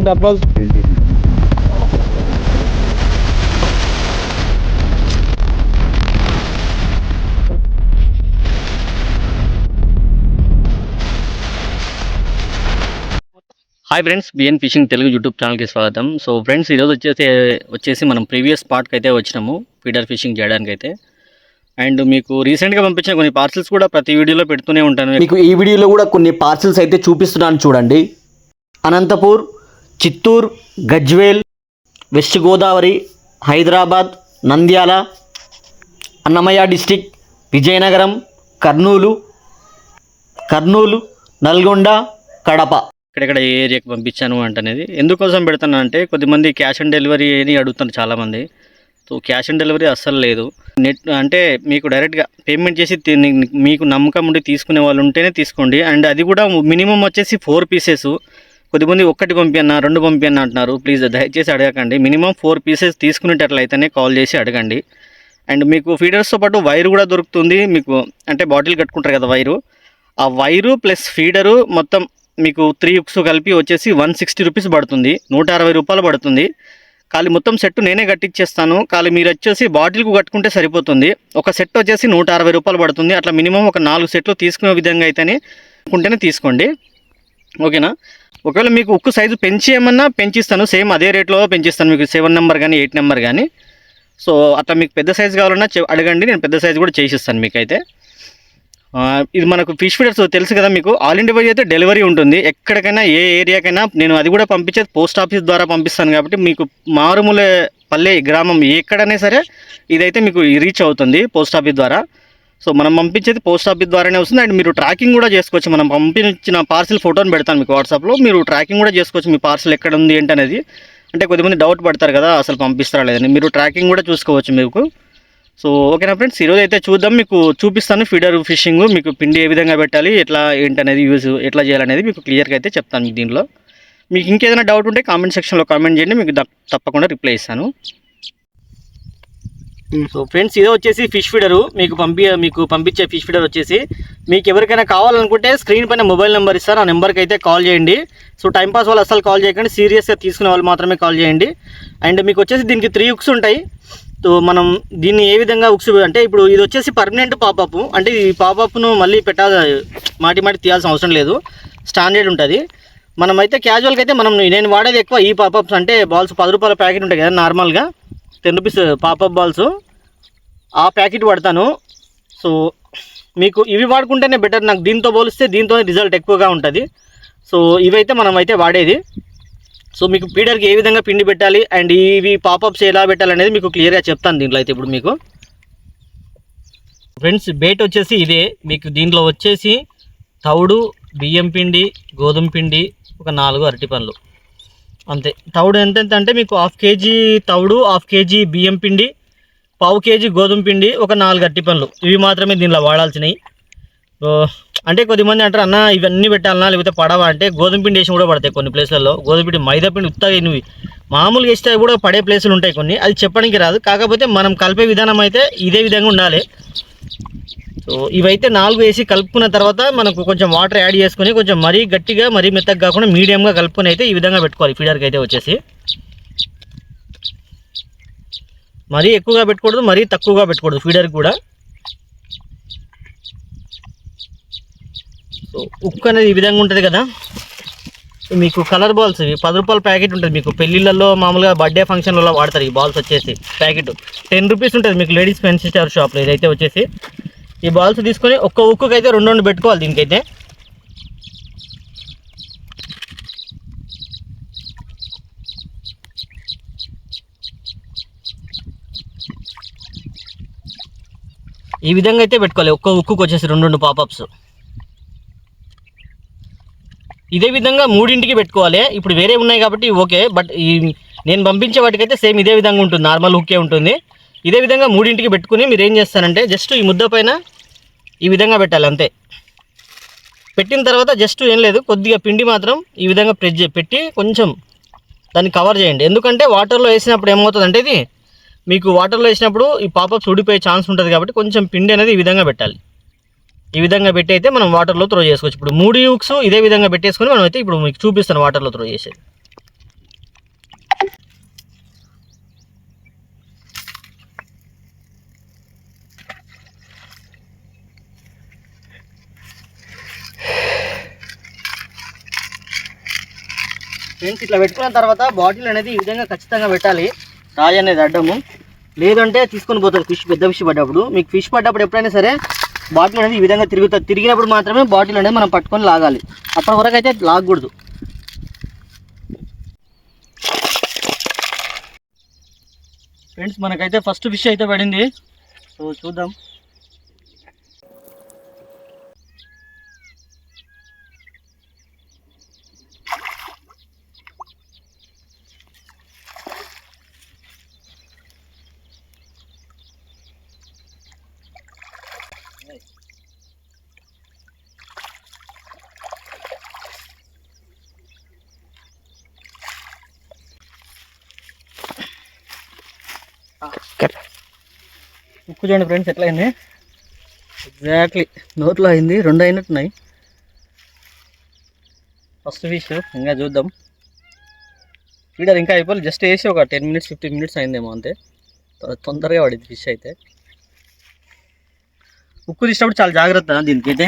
Amount approx hi friends BN fishing Telugu YouTube ఛానల్కి స్వాగతం. So friends ఈరోజు వచ్చేసి వచ్చేసి మనం ప్రీవియస్ స్పాట్కి అయితే వచ్చినాము ఫీడర్ ఫిషింగ్ చేయడానికి అయితే అండ్ మీకు రీసెంట్గా పంపించిన కొన్ని పార్సల్స్ కూడా ప్రతి వీడియోలో పెడుతూనే ఉంటాను. మీకు ఈ వీడియోలో కూడా కొన్ని పార్సిల్స్ అయితే చూపిస్తున్నాను చూడండి. Anantapur Chittoor Gajwel west Godavari Hyderabad Nandyal Annamayya district Vizianagaram Kurnool Kurnool Nalgonda Kadapa. ఇక్కడ ఏ ఏరియాకి పంపించాను అంటనేది. ఎందుకోసం పెడతాను అంటే కొద్దిమంది క్యాష్ ఆన్ డెలివరీ అని అడుగుతారు చాలామంది. సో క్యాష్ ఆన్ డెలివరీ అస్సలు లేదు. నెట్ అంటే మీకు డైరెక్ట్గా పేమెంట్ చేసి మీకు నమ్మకం ఉండి తీసుకునే వాళ్ళు ఉంటేనే తీసుకోండి. అండ్ అది కూడా మినిమం వచ్చేసి ఫోర్ పీసెస్. కొద్దిమంది ఒక్కటి పంపియన్నా రెండు పంపియన్నా అంటున్నారు. ప్లీజ్ దయచేసి అడగకండి. మినిమం ఫోర్ పీసెస్ తీసుకునేటట్లయితేనే కాల్ చేసి అడగండి. అండ్ మీకు ఫీడర్స్తో పాటు వైర్ కూడా దొరుకుతుంది. మీకు అంటే బాటిల్ కట్టుకుంటారు కదా వైరు. ఆ వైరు ప్లస్ ఫీడరు మొత్తం మీకు త్రీ ఉక్స్ కలిపి వచ్చేసి వన్ సిక్స్టీ రూపీస్ పడుతుంది. నూట అరవై రూపాయలు పడుతుంది. ఖాళీ మొత్తం సెట్ నేనే కట్టించేస్తాను ఖాళీ మీరు వచ్చేసి బాటిల్కు కట్టుకుంటే సరిపోతుంది. ఒక సెట్ వచ్చేసి నూట అరవై రూపాయలు పడుతుంది. అట్లా మినిమం ఒక నాలుగు సెట్లు తీసుకునే విధంగా అయితేనే అనుకుంటేనే తీసుకోండి. ఓకేనా ఒకవేళ మీకు ఉక్కు సైజు పెంచేయమన్నా పెంచిస్తాను. సేమ్ అదే రేట్లో పెంచిస్తాను. మీకు సెవెన్ నెంబర్ కానీ ఎయిట్ నెంబర్ కానీ సో అట్లా మీకు పెద్ద సైజు కావాలన్నా అడగండి. నేను పెద్ద సైజు కూడా చేసిస్తాను మీకైతే. ఇది మనకు ఫిష్ ఫీడర్స్ తెలుసు కదా మీకు. ఆల్ ఇండియా వైజ్ అయితే డెలివరీ ఉంటుంది. ఎక్కడికైనా ఏ ఏరియాకైనా నేను అది కూడా పంపించేది పోస్ట్ ఆఫీస్ ద్వారా పంపిస్తాను కాబట్టి మీకు మారుమూల పల్లె గ్రామం ఎక్కడైనా సరే ఇదైతే మీకు రీచ్ అవుతుంది పోస్ట్ ఆఫీస్ ద్వారా. సో మనం పంపించేది పోస్ట్ ఆఫీస్ ద్వారానే వస్తుంది. అండ్ మీరు ట్రాకింగ్ కూడా చేసుకోవచ్చు. మనం పంపించిన పార్సిల్ ఫోటోని పెడతాను మీకు వాట్సాప్లో మీరు ట్రాకింగ్ కూడా చేసుకోవచ్చు. మీ పార్సిల్ ఎక్కడ ఉంది ఏంటి అనేది. అంటే కొద్దిమంది డౌట్ పడతారు కదా అసలు పంపిస్తారా లేదని మీరు ట్రాకింగ్ కూడా చూసుకోవచ్చు మీకు. సో ఓకేనా ఫ్రెండ్స్ ఈరోజు అయితే చూద్దాం. మీకు చూపిస్తాను ఫీడర్ ఫిషింగ్. మీకు పిండి ఏ విధంగా పెట్టాలి ఎట్లా ఏంటనేది యూజ్ ఎట్లా చేయాలనేది మీకు క్లియర్గా అయితే చెప్తాను మీకు దీనిలో. మీకు ఇంకేదైనా డౌట్ ఉంటే కామెంట్ సెక్షన్లో కామెంట్ చేయండి. మీకు తప్పకుండా రిప్లై ఇస్తాను. సో ఫ్రెండ్స్ ఇదే వచ్చేసి ఫిష్ ఫీడరు. మీకు పంపి మీకు పంపించే ఫిష్ ఫీడర్ వచ్చేసి మీకు ఎవరికైనా కావాలనుకుంటే స్క్రీన్ పైన మొబైల్ నెంబర్ ఇస్తారు. ఆ నెంబర్కి అయితే కాల్ చేయండి. సో టైంపాస్ వాళ్ళు అసలు కాల్ చేయకండి. సీరియస్గా తీసుకునే వాళ్ళు మాత్రమే కాల్ చేయండి. అండ్ మీకు వచ్చేసి దీనికి త్రీ ఉక్స్ ఉంటాయి. సో మనం దీన్ని ఏ విధంగా ఉక్స్ అంటే ఇప్పుడు ఇది వచ్చేసి పర్మనెంట్ పాపప్. అంటే ఈ పాపప్ను మళ్ళీ పెట్టాలి మాటి మాటి తీయాల్సిన అవసరం లేదు. స్టాండర్డ్ ఉంటుంది. మనమైతే క్యాజువల్గా అయితే మనం నేను వాడేది ఎక్కువ ఈ పాపప్స్. అంటే బాల్స్ పది రూపాయల ప్యాకెట్ ఉంటాయి కదా నార్మల్గా. Ten rupees popup balls. ఆ ప్యాకెట్ పడతాను సో మీకు ఇవి వాడుకుంటేనే బెటర్. నాకు దీంతో పోలిస్తే దీంతో రిజల్ట్ ఎక్కువగా ఉంటుంది. సో ఇవైతే మనం అయితే వాడేది. సో మీకు పీడర్కి ఏ విధంగా పిండి పెట్టాలి అండ్ ఇవి పాపప్స్ ఎలా పెట్టాలి అనేది మీకు క్లియర్గా చెప్తాను దీంట్లో అయితే ఇప్పుడు మీకు. ఫ్రెండ్స్ బేట్ వచ్చేసి ఇదే. మీకు దీంట్లో వచ్చేసి తౌడు బియ్యం పిండి గోధుమ పిండి ఒక నాలుగు అరటి పండ్లు. అంతే. తౌడు ఎంత అంటే మీకు హాఫ్ కేజీ తౌడు హాఫ్ కేజీ బియ్యం పిండి పావు కేజీ గోధుమ పిండి ఒక నాలుగు అట్టి పండ్లు. ఇవి మాత్రమే దీనిలో వాడాల్సినవి. అంటే కొద్దిమంది అంటారు అన్న ఇవన్నీ పెట్టాలన్నా లేకపోతే పడవా? అంటే గోధుమ పిండి వేసి కూడా పడతాయి కొన్ని ప్లేస్లలో. గోధుమ పిండి మైదా పిండి ఉత్తగా ఇవి మామూలుగా వేస్తే కూడా పడే ప్లేసులు ఉంటాయి కొన్ని. అది చెప్పడానికి రాదు. కాకపోతే మనం కలిపే విధానం అయితే ఇదే విధంగా ఉండాలి. సో ఇవైతే నాలుగు వేసి కలుపుకున్న తర్వాత మనకు కొంచెం వాటర్ యాడ్ చేసుకొని కొంచెం మరీ గట్టిగా మరీ మెత్తగా కాకుండా మీడియంగా కలుపుకొని అయితే ఈ విధంగా పెట్టుకోవాలి. ఫీడర్కి అయితే వచ్చేసి. మరీ ఎక్కువగా పెట్టకూడదు మరీ తక్కువగా పెట్టకూడదు ఫీడర్కి కూడా. సో ఉక్కు అనేది ఈ విధంగా ఉంటుంది కదా. మీకు కలర్ బాల్స్ ఇవి పది రూపాయల ప్యాకెట్ ఉంటుంది మీకు. పెళ్ళిళ్ళల్లో మామూలుగా బర్త్డే ఫంక్షన్లలో వాడతారు ఈ బాల్స్ వచ్చేసి ప్యాకెట్. టెన్ రూపీస్ ఉంటుంది మీకు లేడీస్ పెన్సిల్ స్టార్ షాప్లో ఇదైతే వచ్చేసి. ఈ బాల్స్ తీసుకొని ఒక్క ఉక్కుకి అయితే రెండు రెండు పెట్టుకోవాలి దీనికైతే. ఈ విధంగా అయితే పెట్టుకోవాలి. ఒక్క ఉక్కుకి వచ్చేసి రెండు రెండు పాపప్స్. ఇదే విధంగా మూడింటికి పెట్టుకోవాలి. ఇప్పుడు వేరే ఉన్నాయి కాబట్టి ఓకే బట్ ఈ నేను పంపించే వాటికైతే సేమ్ ఇదే విధంగా ఉంటుంది. నార్మల్ హుక్కే ఉంటుంది. ఇదే విధంగా మూడింటికి పెట్టుకుని మీరు ఏం చేస్తారంటే జస్ట్ ఈ ముద్ద పైన ఈ విధంగా పెట్టాలి అంతే. పెట్టిన తర్వాత జస్ట్ ఏం లేదు కొద్దిగా పిండి మాత్రం ఈ విధంగా ప్రెస్ చే- పెట్టి కొంచెం దాన్ని కవర్ చేయండి. ఎందుకంటే వాటర్లో వేసినప్పుడు ఏమవుతుందంటే ఇది మీకు వాటర్లో వేసినప్పుడు ఈ పాపప్స్ ఊడిపోయే ఛాన్స్ ఉంటుంది కాబట్టి కొంచెం పిండి అనేది ఈ విధంగా పెట్టాలి. ఈ విధంగా పెట్టి అయితే మనం వాటర్లో త్రో చేసుకోవచ్చు. ఇప్పుడు మూడు యూక్స్ ఇదే విధంగా పెట్టేసుకొని మనం అయితే ఇప్పుడు మీకు చూపిస్తాను వాటర్లో త్రో చేసేది. ఫ్రెండ్స్ ఇట్లా పెట్టుకున్న తర్వాత బాటిల్ అనేది ఈ విధంగా ఖచ్చితంగా పెట్టాలి. రాయి అనేది అడ్డము. లేదంటే తీసుకొని పోతుంది ఫిష్ పెద్ద ఫిష్ పడ్డప్పుడు. మీకు ఫిష్ పడ్డప్పుడు ఎప్పుడైనా సరే బాటిల్ అనేది ఈ విధంగా తిరుగుతుంది తిరిగినప్పుడు మాత్రమే బాటిల్ అనేది మనం పట్టుకొని లాగాలి. అప్పటి వరకు అయితే లాగకూడదు. ఫ్రెండ్స్ మనకైతే ఫస్ట్ ఫిష్ అయితే పడింది. సో చూద్దాం. ఉక్కు చూడండి ఫ్రెండ్స్ ఎట్లా అయింది ఎగ్జాక్ట్లీ నోట్లో అయింది రెండు అయినట్టున్నాయి. ఫస్ట్ ఫిష్ ఇంకా చూద్దాం. ఫీడర్ ఇంకా అయిపోయి జస్ట్ వేసి ఒక టెన్ మినిట్స్ ఫిఫ్టీన్ మినిట్స్ అయిందేమో అంతే. తొందరగా పడింది ఫిష్ అయితే. ఉక్కు తీసినప్పుడు చాలా జాగ్రత్త దీనికైతే.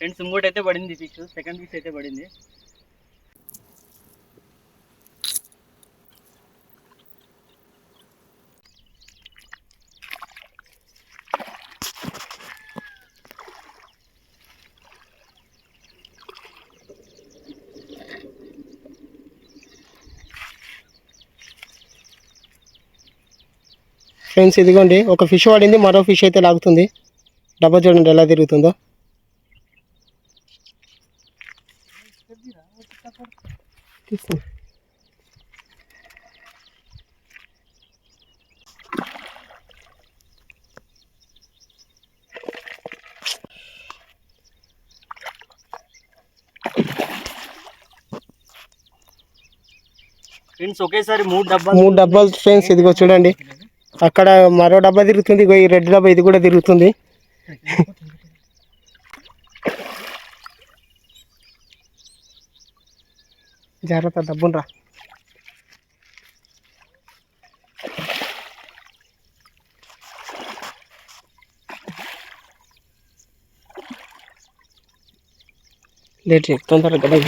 ఫ్రెండ్స్ ఇంకోటి అయితే పడింది ఫిష్ సెకండ్ ఫిష్ అయితే పడింది. ఫ్రెండ్స్ ఇదిగోండి ఒక ఫిష్ పడింది మరో ఫిష్ అయితే లాగుతుంది. డబ్బా చూడండి ఎలా తిరుగుతుందో. తీస్తున్నా. ఫ్రెండ్స్ ఒకేసారి మూడు డబ్బా మూడు డబ్బాలు ఫ్రెండ్స్ ఇదిగో చూడండి. అక్కడ మరో డబ్బా తిరుగుతుంది ఇగో ఈ రెడ్ డబ్బా ఇది కూడా తిరుగుతుంది. జాగ్రత్త డబ్బును రా. లేట్ తొందరగా డబ్బా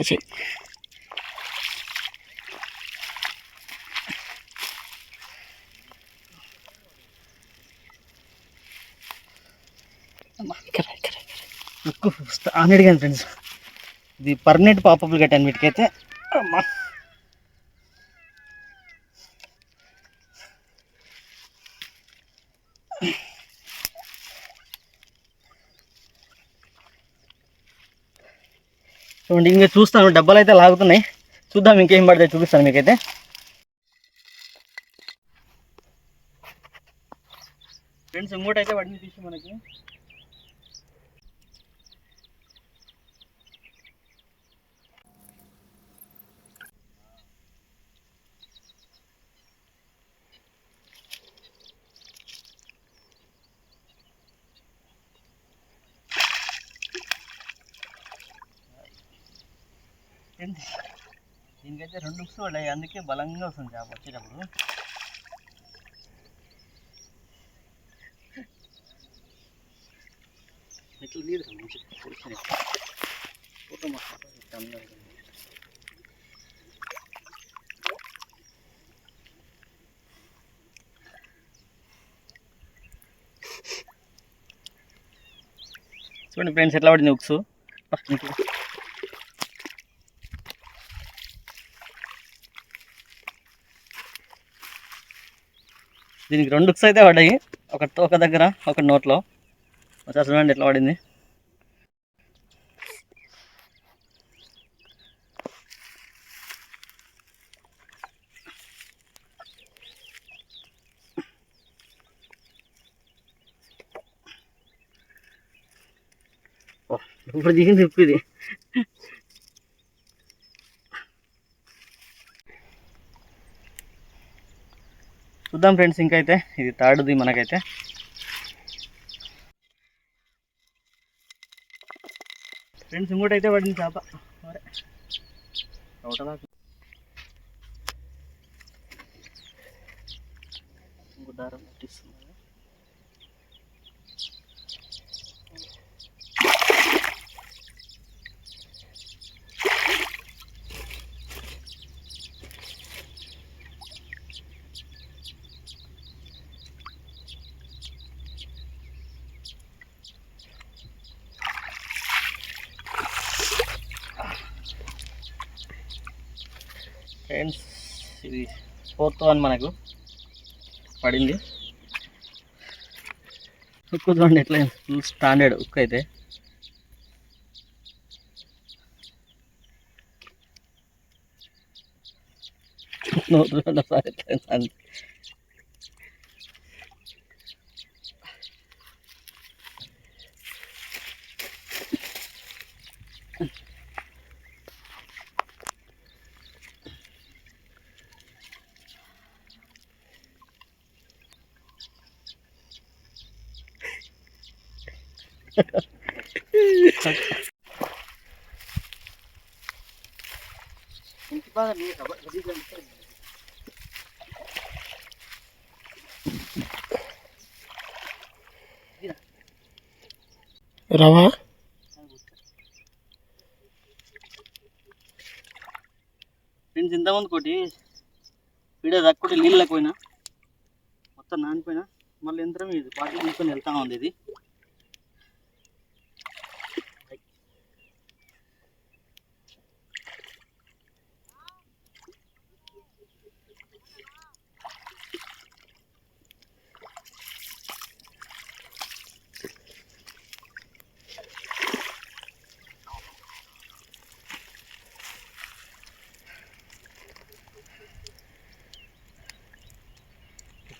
చేయి. ఉమ్, ఉమ్. అచ్చే. ఇక్కడ, ఇక్కడ, ఇక్కడ. అని అడిగాను ఫ్రెండ్స్ ఇది పర్మనెంట్ పాపబుల్ కట్టాను వీటికైతే అమ్మా చూడండి ఇంకా చూస్తాను. డబ్బాలు అయితే లాగుతున్నాయి. చూద్దాం ఇంకేం పడతాయి చూపిస్తాను మీకైతే. ఫ్రెండ్స్ ఇంకోటి అయితే పడింది ఫిష్ మనకి. ఏంటి? దీనికైతే రెండు ఉక్స్ పడ్డాయి అందుకే బలంగా వస్తుంది చేప వచ్చేటప్పుడు నీరు. చూడండి ఫ్రెండ్స్ ఎట్లా పడింది ఉక్స్ దీనికి రెండు అయితే పడ్డాయి. ఒక తోక దగ్గర ఒక నోట్లో. ఒకసారి చూడండి ఎట్లా పడింది. ఇప్పుడు దిగింది ఇప్పుడు ఇది. చూద్దాం ఫ్రెండ్స్ ఇంకైతే. ఇది థర్డ్ది మనకైతే. ఫ్రెండ్స్ ఇంకోటైతే పడింది చేప. మరే ఒకటలా ఫ్రెండ్స్ ఇది ఫోర్త్ వన్ మనకు. పడింది. ఉక్కు చూడండి ఎట్లా ఫుల్ స్టాండర్డ్ ఉక్కు అయితే. నోరు చూడండి ఎట్లా రవా? ఫ్రెండ్స్ ఇంతకుముందు ఒకటి వీడియో తక్కువ నీళ్ళకి పోయినా మొత్తం నానిపోయినా మళ్ళీ యంత్రం ఇది బాటిల్ తీసుకొని వెళ్తా ఉంది ఇది.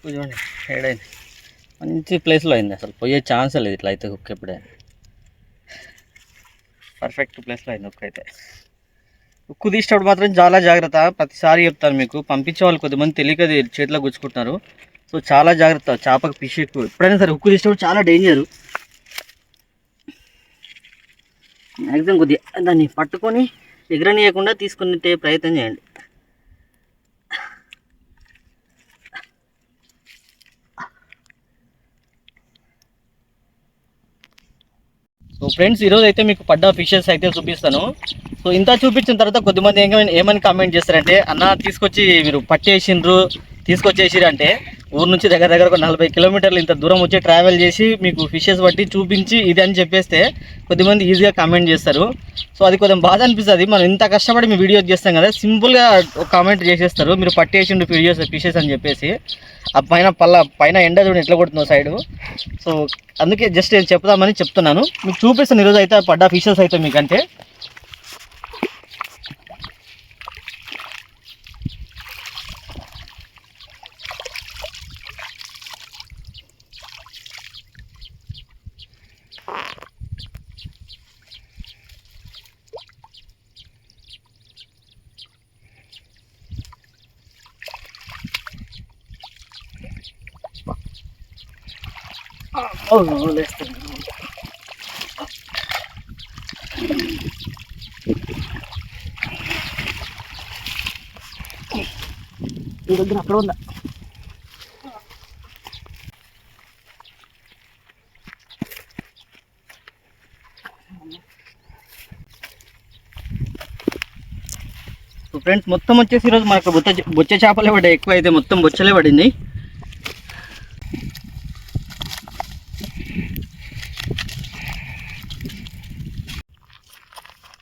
చూడండి ఏడైంది మంచి ప్లేస్లో అయింది అసలు. పోయే ఛాన్స్ లేదు ఇట్లా అయితే కుక్క ఎప్పుడే. పర్ఫెక్ట్ ప్లేస్లో అయింది ఉక్కు అయితే. ఉక్కు తీసేటప్పుడు మాత్రం చాలా జాగ్రత్త. ప్రతిసారి చెప్తాను మీకు పంపించే వాళ్ళు కొద్దిమంది తెలియక చేతిలో గుచ్చుకుంటున్నారు. సో చాలా జాగ్రత్త. చేపకు ఫిష్ ఎక్కువ. ఎప్పుడైనా సరే ఉక్కు తీసేటప్పుడు చాలా డేంజరు మ్యాక్సిమం కొద్దిగా దాన్ని పట్టుకొని ఎగరనీయకుండా తీసుకునే ప్రయత్నం చేయండి. సో ఫ్రెండ్స్ ఈరోజు అయితే మీకు పడ్డ ఫిషెస్ అయితే చూపిస్తాను. సో ఇంత చూపించిన తర్వాత కొద్దిమంది ఏమైనా ఏమని కామెంట్ చేస్తారంటే అన్న తీసుకొచ్చి మీరు పట్టేసిండ్రు తీసుకొచ్చేసిరంటే ఊరు నుంచి దగ్గర దగ్గర ఒక నలభై కిలోమీటర్లు ఇంత దూరం వచ్చి ట్రావెల్ చేసి మీకు ఫిషెస్ బట్టి చూపించి ఇది అని చెప్పేస్తే కొద్దిమంది ఈజీగా కామెంట్ చేస్తారు. సో అది కొంచెం బాధ అనిపిస్తుంది. మనం ఇంత కష్టపడి మీ వీడియో చేస్తాం కదా సింపుల్గా ఒక కామెంట్ చేసేస్తారు. మీరు పట్టేసిండు వీడియోస్ ఫిషెస్ అని చెప్పేసి. ఆ పైన పల్ల పైన ఎండ చూడండి ఎట్లా కొడుతుందో సైడు సో అందుకే జస్ట్ నేను చెప్దామని చెప్తున్నాను. మీకు చూపిస్తాను ఈరోజు అయితే పడ్డ ఫిషెస్ అయితే మీకంటే. ఈ దగ్గర అక్కడ ఉందా ఫ్రెండ్స్ మొత్తం వచ్చేసి ఈరోజు మనకు బొచ్చ బొచ్చ చేపలే పడ్డాయి. ఎక్కువ అయితే మొత్తం బొచ్చలే పడింది.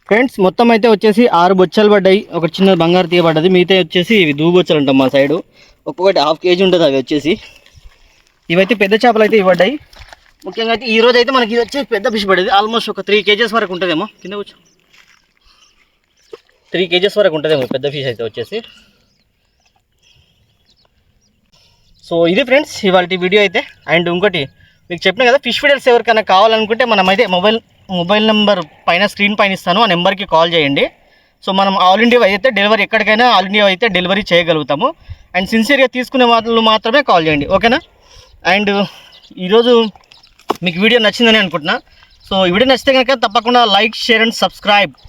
ఫ్రెండ్స్ మొత్తం అయితే వచ్చేసి ఆరు బొచ్చలు పడ్డాయి. ఒక చిన్న బంగారు తీయ పడ్డది. మిగతా వచ్చేసి ఇవి దూ బొచ్చలు అంటాం మా సైడు. ఒక్కొక్కటి హాఫ్ కేజీ ఉంటుంది అవి వచ్చేసి. ఇవైతే పెద్ద చేపలు అయితే ఇవ్వడ్డాయి ముఖ్యంగా అయితే ఈ రోజు అయితే మనకి ఇది వచ్చి పెద్ద ఫిష్ పడేది. ఆల్మోస్ట్ ఒక త్రీ కేజెస్ వరకు ఉంటుందేమో. కింద కూర్చో. త్రీ కేజెస్ వరకు ఉంటుందేమో పెద్ద ఫిష్ అయితే వచ్చేసి. సో ఇది ఫ్రెండ్స్ ఇవాళ వీడియో అయితే. అండ్ ఇంకోటి మీకు చెప్పిన కదా ఫిష్ ఫీడర్స్ ఎవరికైనా కావాలనుకుంటే మనం అయితే మొబైల్ మొబైల్ నెంబర్ పైన స్క్రీన్ పైన ఇస్తాను ఆ నెంబర్కి కాల్ చేయండి. సో మనం ఆల్ ఇండియా అయితే డెలివరీ ఎక్కడికైనా ఆల్ ఇండియా అయితే డెలివరీ చేయగలుగుతాము. అండ్ సిన్సియర్గా తీసుకునే వాళ్ళు మాత్రమే కాల్ చేయండి ఓకేనా? అండ్ ఈరోజు మీకు వీడియో నచ్చిందని అనుకుంటున్నా. సో ఈ వీడియో నచ్చితే కనుక తప్పకుండా లైక్ షేర్ అండ్ సబ్స్క్రైబ్.